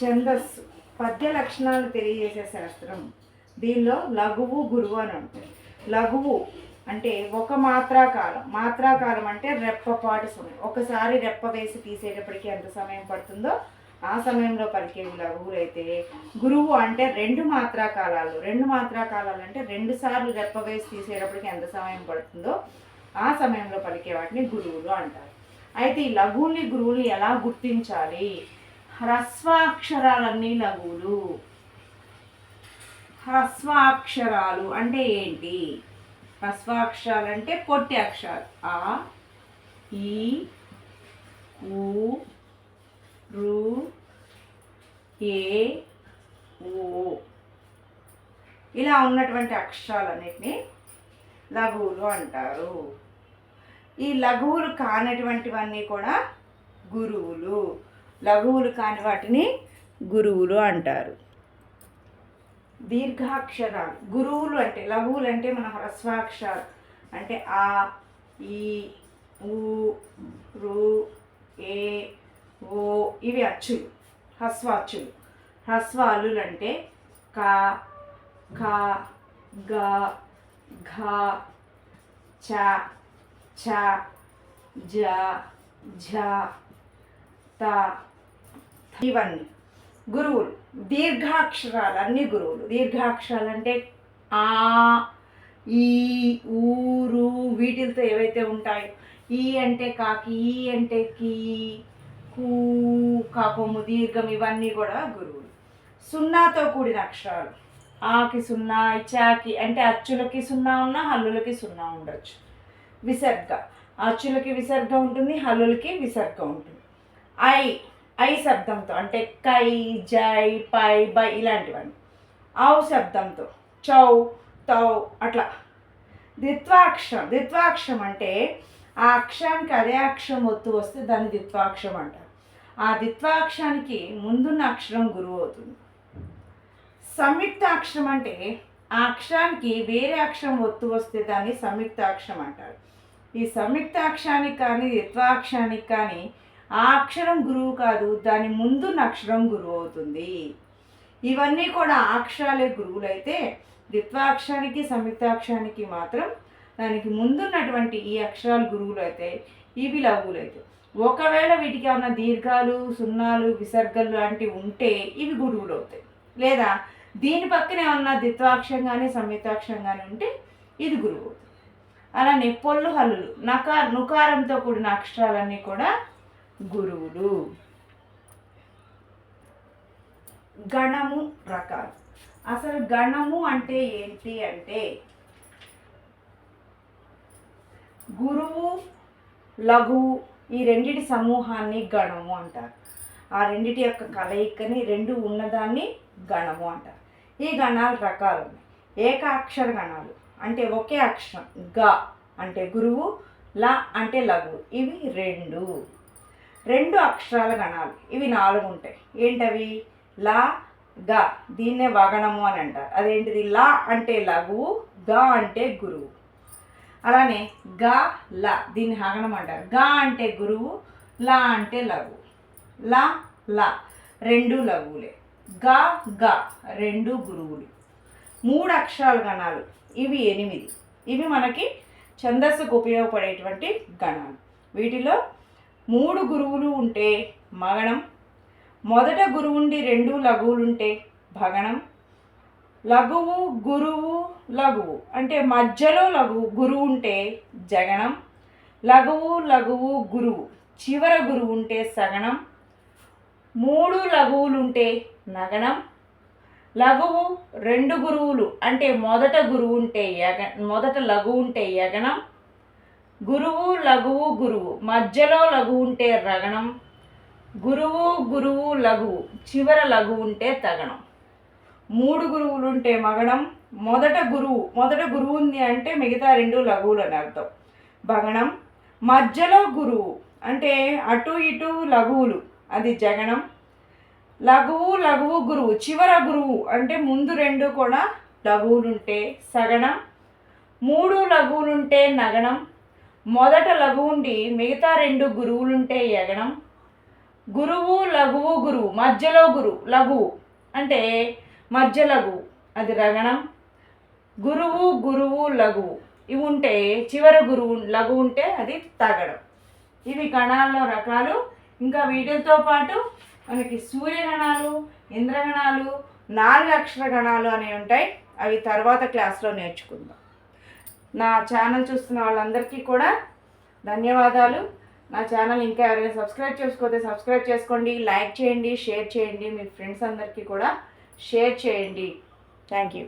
ఛందస్సు. పద్య లక్షణాలు తెలియజేసే శాస్త్రం. దీనిలో లఘువు గురువు అని ఉంటుంది. లఘువు అంటే ఒక మాత్రాకాలం మాత్రాకాలం అంటే రెప్పపాటు సమయం. ఒకసారి రెప్ప వేసి తీసేటప్పటికి ఎంత సమయం పడుతుందో ఆ సమయంలో పలికేవి లఘువులు అయితే గురువు అంటే రెండు మాత్రాకాలాలు రెండు మాత్రాకాలాలు అంటే రెండు సార్లు రెప్ప వేసి తీసేటప్పటికి ఎంత సమయం పడుతుందో ఆ సమయంలో పలికే వాటిని గురువులు అంటారు. అయితే ఈ లఘువుల్ని గురువులు ఎలా గుర్తించాలి? హ్రస్వాక్షరాలన్నీ లఘువులు హ్రస్వాక్షరాలు అంటే ఏంటి? హ్రస్వాక్షరాలు అంటే పొట్టి అక్షరాలు. ఆ ఈ ఊ రు ఏ ఓ ఇలా ఉన్నటువంటి అక్షరాలన్నిటిని లఘువులు అంటారు. ఈ లఘువులు కానటువంటివన్నీ కూడా గురువులు. లఘువులు కాని వాటిని గురువులు అంటారు. దీర్ఘాక్షరాలు గురువులు అంటే లఘువులు అంటే మన హ్రస్వాక్షరాలు. అంటే ఆ ఈ ఊ రు ఏ ఓ ఇవి అచ్చులు హ్రస్వాచ్చులు. హ్రస్వాలు అంటే క ఖ గ ఘ చ చ జ ఝ ఇవన్నీ. గురువులు దీర్ఘాక్షరాలు అన్ని గురువులు. దీర్ఘాక్షరాలు అంటే ఆ ఈ ఊరు వీటితో ఏవైతే ఉంటాయో ఈ అంటే కాకి ఈ అంటే కీ కూ కాపము దీర్ఘం ఇవన్నీ కూడా గురువులు. సున్నాతో కూడిన అక్షరాలు. ఆకి సున్నా చాకి అంటే అచ్చులకి సున్నా ఉన్నా హల్లులకి సున్నా ఉండొచ్చు. విసర్గ. అచ్చులకి విసర్గ ఉంటుంది హల్లులకి విసర్గ ఉంటుంది. ఐ ఐ శబ్దంతో అంటే కై జై పై బై ఇలాంటివన్నీ. ఆవు శబ్దంతో చౌ తౌ అట్లా. ద్విత్వాక్షరం ద్విత్వాక్షం అంటే ఆ అక్షరానికి అదే అక్షరం ఒత్తు వస్తే దాన్ని ద్విత్వాక్షం అంటారు. ఆ ద్విత్వాక్షరానికి ముందున్న అక్షరం గురువు అవుతుంది. సంయుక్త అక్షరం అంటే ఆ అక్షరానికి వేరే అక్షరం ఒత్తు వస్తే దాన్ని సంయుక్త అక్షరం అంటారు. ఈ సంయుక్తాక్షరానికి కానీ ద్విత్వాక్షానికి కానీ ఆ అక్షరం గురువు కాదు దాని ముందున్న అక్షరం గురువు అవుతుంది. ఇవన్నీ కూడా అక్షరాలే గురువులైతే ద్విత్వాక్షరానికి సంయుక్తాక్షరానికి మాత్రం దానికి ముందున్నటువంటి ఈ అక్షరాలు గురువులు అయితే ఇవి లఘువులు అయితే ఒకవేళ వీటికి ఏమైనా దీర్ఘాలు సున్నాలు విసర్గలు లాంటివి ఉంటే ఇవి గురువులు అవుతాయి లేదా దీని పక్కన ఏమన్నా ద్విత్వాక్షరం కానీ సంయుక్తాక్షరం కానీ ఉంటే ఇది గురువు అవుతుంది. అలానే పొల్లు హల్లులు నకార నుకారంతో కూడిన అక్షరాలన్నీ కూడా గురువులు. గణము రకాలు అసలు గణము అంటే ఏంటి అంటే గురువు లఘువు ఈ రెండిటి సమూహాన్ని గణము అంటారు. ఆ రెండిటి యొక్క కలయికని రెండు ఉన్నదాన్ని గణము అంటారు. ఈ గణాలు రకాలు ఉన్నాయి. ఏకాక్షర గణాలు అంటే ఒకే అక్షరం గ అంటే గురువు ల అంటే లఘు. ఇవి రెండు. రెండు అక్షరాల గణాలు ఇవి నాలుగు ఉంటాయి. ఏంటవి? లా గ. దీన్నే వగణము అని అంటారు. అదేంటిది? లా అంటే లఘువు గ అంటే గురువు. అలానే గ ల. దీన్ని హగణం అంటారు. గ అంటే గురువు లా అంటే లఘువు లా ల. రెండు లఘువులే. గ గ. రెండు గురువులు. మూడు అక్షరాల గణాలు ఇవి ఎనిమిది. ఇవి మనకి ఛందస్సుకు ఉపయోగపడేటువంటి గణాలు. వీటిలో మూడు గురువులు ఉంటే మగణం మొదట గురువుండి రెండు లఘువులుంటే భగణం. లఘువు గురువు లఘువు అంటే మధ్యలో లఘువు గురువు ఉంటే జగణం. లఘువు లఘువు గురువు చివర గురువు ఉంటే సగణం. మూడు లఘువులుంటే నగణం. లఘువు రెండు గురువులు అంటే మొదట గురువు ఉంటే యగ మొదట లఘువు ఉంటే యగణం. గురువు లఘువు గురువు. మధ్యలో లఘువు ఉంటే రగణం గురువు గురువు లఘువు. చివర లఘువు ఉంటే తగణం. మూడు గురువులు ఉంటే మగణం మొదట గురువు మొదట గురువు ఉంది అంటే మిగతా రెండు లఘువులు అని అర్థం. భగణం మధ్యలో గురువు అంటే అటు ఇటు లఘువులు అది జగణం. లఘువు లఘువు గురువు చివర గురువు అంటే ముందు రెండు కూడా లఘువులుంటే సగణం. మూడు లఘువులుంటే నగణం. మొదట లఘువుండి మిగతా రెండు గురువులుంటే యగణం గురువు లఘువు గురువు మధ్యలో గురువు లఘువు అంటే మధ్య లఘువు అది రగణం. గురువు గురువు లఘువు ఇవి ఉంటే చివరి గురువు లఘువు ఉంటే అది తగడం. ఇవి గణాల్లో రకాలు. ఇంకా వీటితో పాటు మనకి సూర్యగణాలు ఇంద్రగణాలు నాలుగు అక్షర గణాలు అనేవి ఉంటాయి. అవి తర్వాత క్లాస్లో నేర్చుకుందాం. నా ఛానల్ చూస్తున్న వాళ్ళందరికీ కూడా ధన్యవాదాలు. నా ఛానల్ ఇంకా ఎవరైనా సబ్స్క్రైబ్ చేసుకోతే సబ్స్క్రైబ్ చేసుకోండి లైక్ చేయండి షేర్ చేయండి మీ ఫ్రెండ్స్ అందరికీ కూడా షేర్ చేయండి. Thank you.